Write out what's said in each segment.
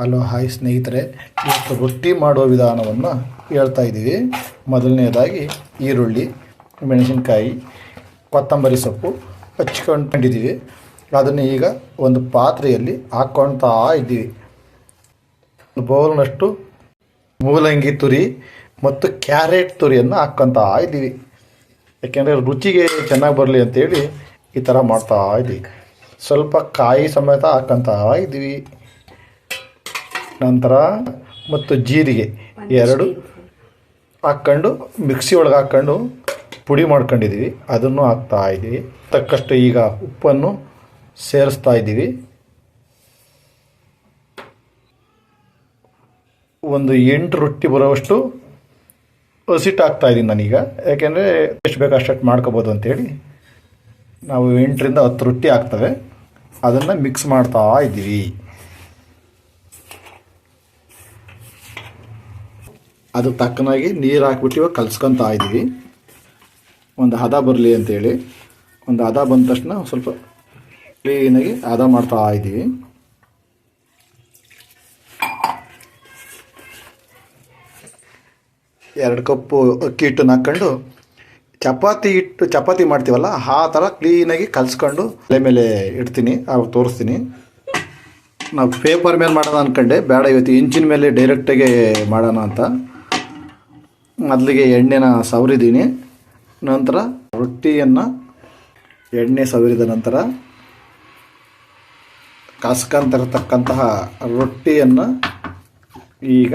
Hello hi ಸ್ನೇಹಿತರೆ, ಇವತ್ತು ರೊಟ್ಟಿ ಮಾಡುವ ವಿಧಾನವನ್ನು ಹೇಳ್ತಾ ಇದ್ದೀವಿ. ಮೊದಲನೇದಾಗಿ ಈರುಳ್ಳಿ, ಮೆಣಸಿನಕಾಯಿ, ಕೊತ್ತಂಬರಿ ಸೊಪ್ಪು ಹಚ್ಕೊಂಡಿದ್ದೀವಿ ಅದನ್ನು ಈಗ ಒಂದು ಪಾತ್ರೆಯಲ್ಲಿ ಹಾಕ್ಕೊಳ್ತಾ ಇದ್ದೀವಿ. ಬೌಲ್ನಷ್ಟು ಮೂಲಂಗಿ ತುರಿ ಮತ್ತು ಕ್ಯಾರೆಟ್ ತುರಿಯನ್ನು ಹಾಕ್ಕೊತಾ ಇದ್ದೀವಿ. ಯಾಕೆಂದರೆ ರುಚಿಗೆ ಚೆನ್ನಾಗಿ ಬರಲಿ ಅಂತೇಳಿ ಈ ಥರ ಮಾಡ್ತಾ ಇದ್ದೀವಿ. ಸ್ವಲ್ಪ ಕಾಯಿ ಸಮೇತ ಹಾಕ್ಕೊತಾ ಇದ್ದೀವಿ. ನಂತರ ಮತ್ತು ಜೀರಿಗೆ ಎರಡು ಹಾಕ್ಕೊಂಡು ಮಿಕ್ಸಿ ಒಳಗೆ ಹಾಕ್ಕೊಂಡು ಪುಡಿ ಮಾಡ್ಕೊಂಡಿದ್ದೀವಿ. ಅದನ್ನು ಹಾಕ್ತಾ ಇದ್ದೀವಿ. ತಕ್ಕಷ್ಟು ಈಗ ಉಪ್ಪನ್ನು ಸೇರಿಸ್ತಾ ಇದ್ದೀವಿ. ಒಂದು ಎಂಟು ರೊಟ್ಟಿ ಬರೋವಷ್ಟು ಹಸಿಟ್ಟು ಹಾಕ್ತಾ ಇದ್ದೀನಿ ನಾನೀಗ. ಯಾಕೆಂದರೆ ಎಷ್ಟು ಬೇಕು ಅಷ್ಟು ಮಾಡ್ಕೋಬೋದು ಅಂತೇಳಿ. ನಾವು ಎಂಟರಿಂದ ಹತ್ತು ರೊಟ್ಟಿ ಹಾಕ್ತವೆ. ಅದನ್ನು ಮಿಕ್ಸ್ ಮಾಡ್ತಾ ಇದ್ದೀವಿ. ಅದು ತಕ್ಕನಾಗಿ ನೀರು ಹಾಕ್ಬಿಟ್ಟು ಇವಾಗ ಕಲ್ಸ್ಕೊತಾ ಇದ್ದೀವಿ ಒಂದು ಹದ ಬರಲಿ ಅಂತೇಳಿ. ಒಂದು ಹದ ಬಂದ ತಕ್ಷಣ ಸ್ವಲ್ಪ ಕ್ಲೀನಾಗಿ ಹದ ಮಾಡ್ತಾ ಇದ್ದೀವಿ ಎರಡು ಕಪ್ಪು ಅಕ್ಕಿ ಹಿಟ್ಟನ್ನು ಹಾಕ್ಕೊಂಡು ಚಪಾತಿ ಹಿಟ್ಟು, ಚಪಾತಿ ಮಾಡ್ತೀವಲ್ಲ, ಆ ಥರ ಕ್ಲೀನಾಗಿ ಕಲಿಸ್ಕೊಂಡು ತಲೆ ಮೇಲೆ ಇಡ್ತೀನಿ ಅವಾಗ ತೋರಿಸ್ತೀನಿ. ನಾವು ಪೇಪರ್ ಮೇಲೆ ಮಾಡೋಣ ಅಂದ್ಕೊಂಡೆ ಬೇಡ ಇವತ್ತು ಇಂಚಿನ ಮೇಲೆ ಡೈರೆಕ್ಟಾಗಿ ಮಾಡೋಣ ಅಂತ. ಮೊದಲಿಗೆ ಎಣ್ಣೆನ ಸವರಿದ್ದೀನಿ. ನಂತರ ರೊಟ್ಟಿಯನ್ನು ಎಣ್ಣೆ ಸವರಿದ ನಂತರ ಕಾಸ್ಕೊಂತಿರತಕ್ಕಂತಹ ರೊಟ್ಟಿಯನ್ನು ಈಗ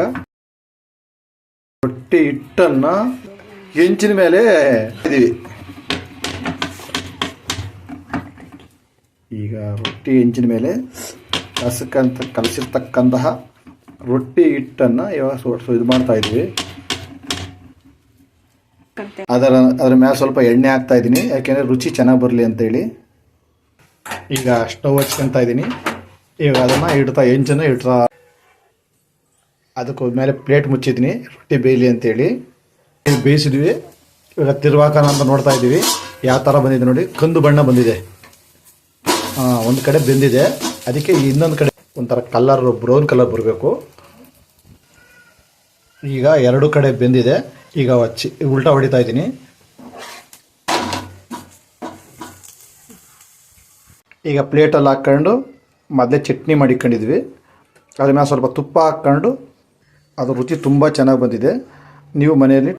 ರೊಟ್ಟಿ ಹಿಟ್ಟನ್ನು ಹೆಂಚಿನ ಮೇಲೆ ಇದ್ದೀವಿ ಈಗ ರೊಟ್ಟಿ ಹೆಂಚಿನ ಮೇಲೆ ಕಸಕ್ಕಂತ ಕಲಸಿರ್ತಕ್ಕಂತಹ ರೊಟ್ಟಿ ಹಿಟ್ಟನ್ನು ಇವಾಗ ಇದು ಮಾಡ್ತಾ ಇದ್ವಿ ಅದರ, ಅದ್ರ ಮೇಲೆ ಸ್ವಲ್ಪ ಎಣ್ಣೆ ಹಾಕ್ತಾ ಇದ್ದೀನಿ. ಯಾಕೆಂದ್ರೆ ರುಚಿ ಚೆನ್ನಾಗಿ ಬರಲಿ ಅಂತೇಳಿ. ಈಗ ಸ್ಟವ್ ಹಚ್ಕೊತಾ ಇದ್ದೀನಿ. ಈಗ ಅದನ್ನು ಇಡ್ತಾ ಹೆಂಚನ್ನು ಇಡ್ತಾ. ಅದಕ್ಕೆ ಮೇಲೆ ಪ್ಲೇಟ್ ಮುಚ್ಚಿದ್ದೀನಿ. ರೊಟ್ಟಿ ಬೇಯಲಿ ಅಂತೇಳಿ. ಬೇಯಿಸಿದ್ವಿ. ಇವಾಗ ತಿರುವಾಕನ ಅಂತ ನೋಡ್ತಾ ಇದ್ದೀವಿ. ಯಾವ ಥರ ಬಂದಿದೆ ನೋಡಿ. ಕಂದು ಬಣ್ಣ ಬಂದಿದೆ. ಒಂದು ಕಡೆ ಬೆಂದಿದೆ. ಅದಕ್ಕೆ ಇನ್ನೊಂದು ಕಡೆ ಒಂಥರ ಕಲರ್ ಬ್ರೌನ್ ಕಲರ್ ಬರಬೇಕು. ಈಗ ಎರಡು ಕಡೆ ಬೆಂದಿದೆ. ಈಗ ಹಚ್ಚಿ ಉಲ್ಟಾ ಹೊಡಿತಾ ಇದ್ದೀನಿ. ಈಗ ಪ್ಲೇಟಲ್ಲಿ ಹಾಕ್ಕೊಂಡು ಮೊದಲೇ ಚಟ್ನಿ ಮಾಡಿಕೊಂಡಿದ್ವಿ. ಅದ್ರ ಮೇಲೆ ಸ್ವಲ್ಪ ತುಪ್ಪ ಹಾಕ್ಕೊಂಡು ಅದು ರುಚಿ ತುಂಬ ಚೆನ್ನಾಗಿ ಬಂದಿದೆ. ನೀವು ಮನೆಯಲ್ಲಿ